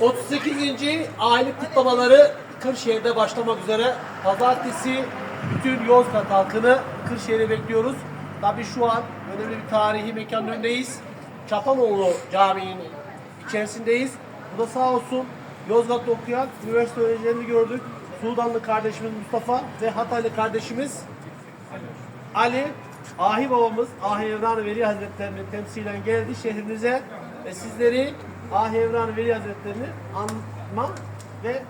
38. aylık kutlamaları Kırşehir'de başlamak üzere. Pazartesi bütün Yozgat halkını Kırşehir'e bekliyoruz. Tabii şu an önemli bir tarihi mekanın önündeyiz. Çapanoğlu Camii'nin içerisindeyiz. Bu da sağ olsun Yozgat'ta okuyan üniversite öğrencilerini gördük. Sudanlı kardeşimiz Mustafa ve Hataylı kardeşimiz Ali Ahi babamız Ahi Evran Veli Hazretlerini temsilen geldi şehrinize ve sizleri Ahi Evran Veli Hazretlerini anma ve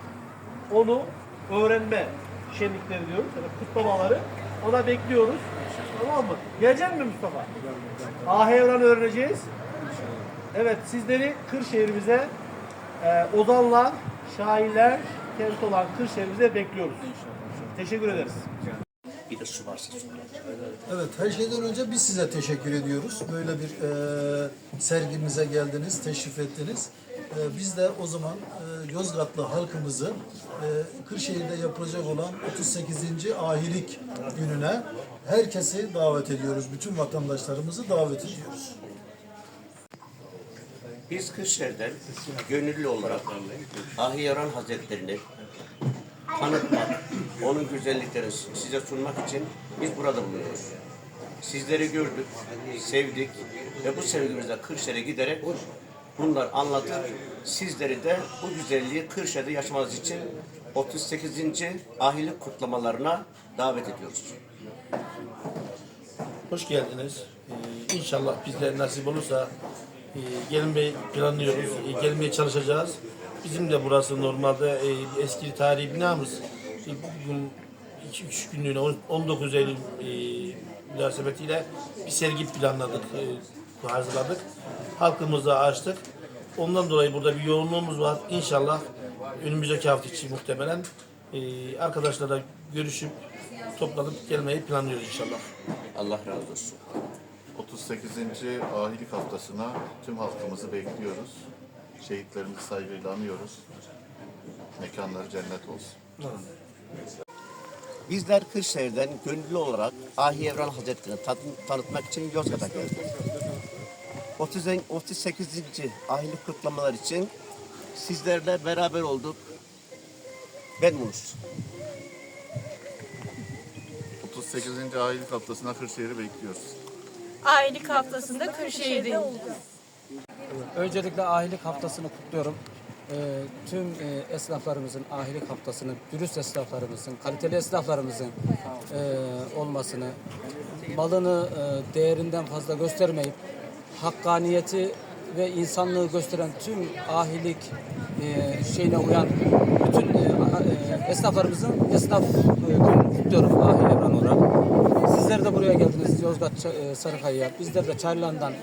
onu öğrenme şenlikleri diyoruz. Yani kutlamaları. Ona bekliyoruz. Tamam mı? Gelecek mi Mustafa? Ahi Evran'ı öğreneceğiz. Evet sizleri Kırşehir'imize e, ozanlar, şairler kent olan Kırşehir'imize bekliyoruz. Teşekkür ederiz. Bir de su varsa su. Evet, her şeyden önce biz size teşekkür ediyoruz. Böyle bir e, sergimize geldiniz, teşrif ettiniz. E, biz de o zaman e, Yozgatlı halkımızı e, Kırşehir'de yapılacak olan 38. ahilik gününe herkesi davet ediyoruz. Bütün vatandaşlarımızı davet ediyoruz. Biz Kırşehir'den gönüllü olarak Ahi Yaran Hazretlerini tanıtmak, onun güzelliklerini size sunmak için biz burada bulunuyoruz. Sizleri gördük, sevdik ve bu sevgimizle Kırşehir'e giderek bunlar anlatıp sizleri de bu güzelliği Kırşehir'de yaşamanız için 38. ahilik kutlamalarına davet ediyoruz. Hoş geldiniz. Ee, inşallah bizler nasip olursa e, gelmeyi planlıyoruz. E, gelmeye çalışacağız. Bizim de burası normalde e, eski tarihi binamız. E, bugün 2-3 günlüğüne on- 19 Eylül e, münasebetiyle bir sergi planladık, e, hazırladık. Halkımıza açtık. Ondan dolayı burada bir yoğunluğumuz var. İnşallah önümüzdeki hafta için muhtemelen e, arkadaşlarla görüşüp toplanıp gelmeyi planlıyoruz inşallah. Allah razı olsun. 38. Ahilik Haftası'na tüm halkımızı bekliyoruz. Şehitlerimizi saygıyla anıyoruz. Mekanları cennet olsun. Bizler Kırşehir'den gönüllü olarak Ahi Evran Hazretleri'ni tan- tanıtmak için Yozgat'a geldik. 30 38. ahilik kutlamalar için sizlerle beraber olduk. Ben Munus. 38. Ahilik Haftası'na Kırşehir'i bekliyoruz. Ailelik haftasında Kırşehir'deyiz. Öncelikle ahilik haftasını kutluyorum. Ee, tüm e, esnaflarımızın ahilik haftasını, dürüst esnaflarımızın, kaliteli esnaflarımızın e, olmasını, malını e, değerinden fazla göstermeyip hakkaniyeti ve insanlığı gösteren tüm ahilik e, şeyine uyan bütün e, e, esnaflarımızın esnaf e, kutluyorum ahi evran olarak. Sizler de buraya geldiniz Yozgat e, Sarıkaya'ya. Bizler de Çaylan'dan e,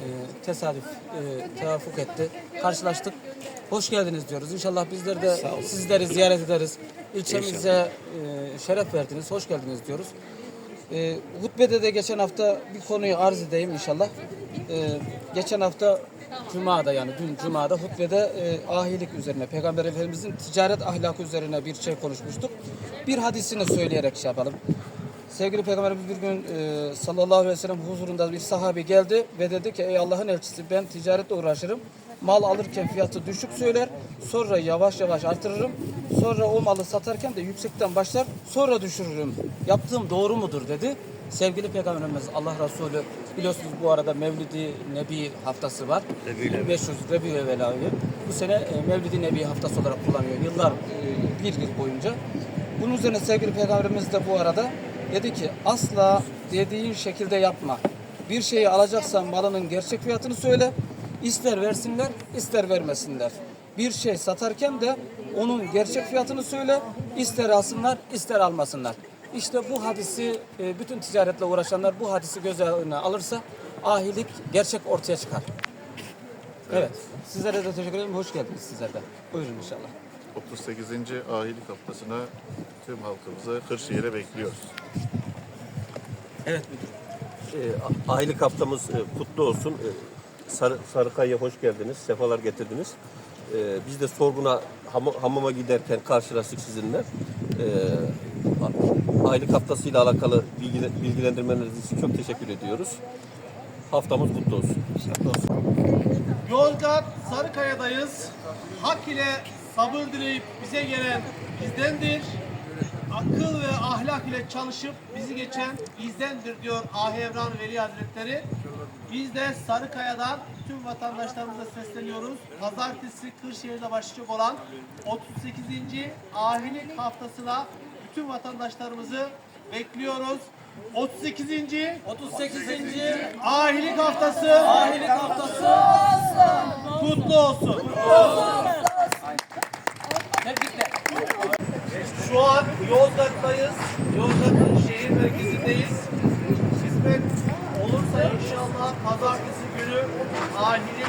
tesadüf e, tevafuk etti. Karşılaştık. Hoş geldiniz diyoruz. İnşallah bizler de sizleri ziyaret ederiz. İlçemize şeref verdiniz. Hoş geldiniz diyoruz. Hutbede de geçen hafta bir konuyu arz edeyim inşallah. Geçen hafta Cuma'da yani dün Cuma'da hutbede e, ahilik üzerine, Peygamber Efendimizin ticaret ahlakı üzerine bir şey konuşmuştuk. Bir hadisini söyleyerek şey yapalım. Sevgili Peygamberimiz bir gün e, sallallahu aleyhi ve sellem huzurunda bir sahabi geldi ve dedi ki ey Allah'ın elçisi ben ticaretle uğraşırım. Mal alırken fiyatı düşük söyler. Sonra yavaş yavaş artırırım. Sonra o malı satarken de yüksekten başlar. Sonra düşürürüm. Yaptığım doğru mudur dedi. Sevgili Peygamberimiz Allah Resulü biliyorsunuz bu arada Mevlidi Nebi haftası var. 1500 Rebi'ül Evvel ayı. Bu sene e, Mevlidi Nebi haftası olarak kullanıyor. Yıllar e, bir yıl boyunca. Bunun üzerine sevgili Peygamberimiz de bu arada dedi ki asla dediğin şekilde yapma. Bir şeyi alacaksan malının gerçek fiyatını söyle. İster versinler, ister vermesinler. Bir şey satarken de onun gerçek fiyatını söyle. İster alsınlar, ister almasınlar. İşte bu hadisi e, bütün ticaretle uğraşanlar bu hadisi göz önüne alırsa ahilik gerçek ortaya çıkar. Evet. Sizlere de teşekkür ederim. Hoş geldiniz sizler de. Buyurun inşallah. 38. Ahilik Haftası'na tüm halkımızı Kırşehir'e bekliyoruz. Evet müdürüm. Ee, aylık haftamız e, kutlu olsun. Ee, Sarı, Sarıkaya'ya hoş geldiniz. Sefalar getirdiniz. Ee, biz de sorguna ham- hamama giderken karşılaştık sizinle. A- aylık haftasıyla alakalı bilgi, bilgilendirmeleriniz için çok teşekkür ediyoruz. haftamız kutlu olsun. Yozgat Sarıkaya'dayız. Hak ile sabır dileyip bize gelen bizdendir. Akıl ve ahlak ile çalışıp bizi geçen bizdendir diyor Ahi Evran Veli Hazretleri. Biz de Sarıkaya'dan tüm vatandaşlarımıza sesleniyoruz. Pazartesi Kırşehir'de başlayacak olan 38. Ahilik haftasına bütün vatandaşlarımızı bekliyoruz. 38. 38. Ahilik haftası Ahilik haftası kutlu olsun. Şu an Yozgat'tayız. Yozgat'ın şehir merkezindeyiz. Hizmet olursa inşallah pazartesi günü ahilik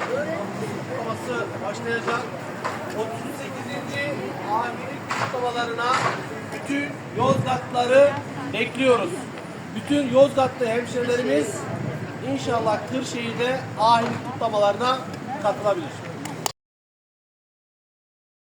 kutlaması başlayacak. 38. ahilik kutlamalarına bütün Yozgatlıları bekliyoruz. Bütün Yozgatlı hemşerilerimiz inşallah Kırşehir'de ahilik kutlamalarına katılabilir.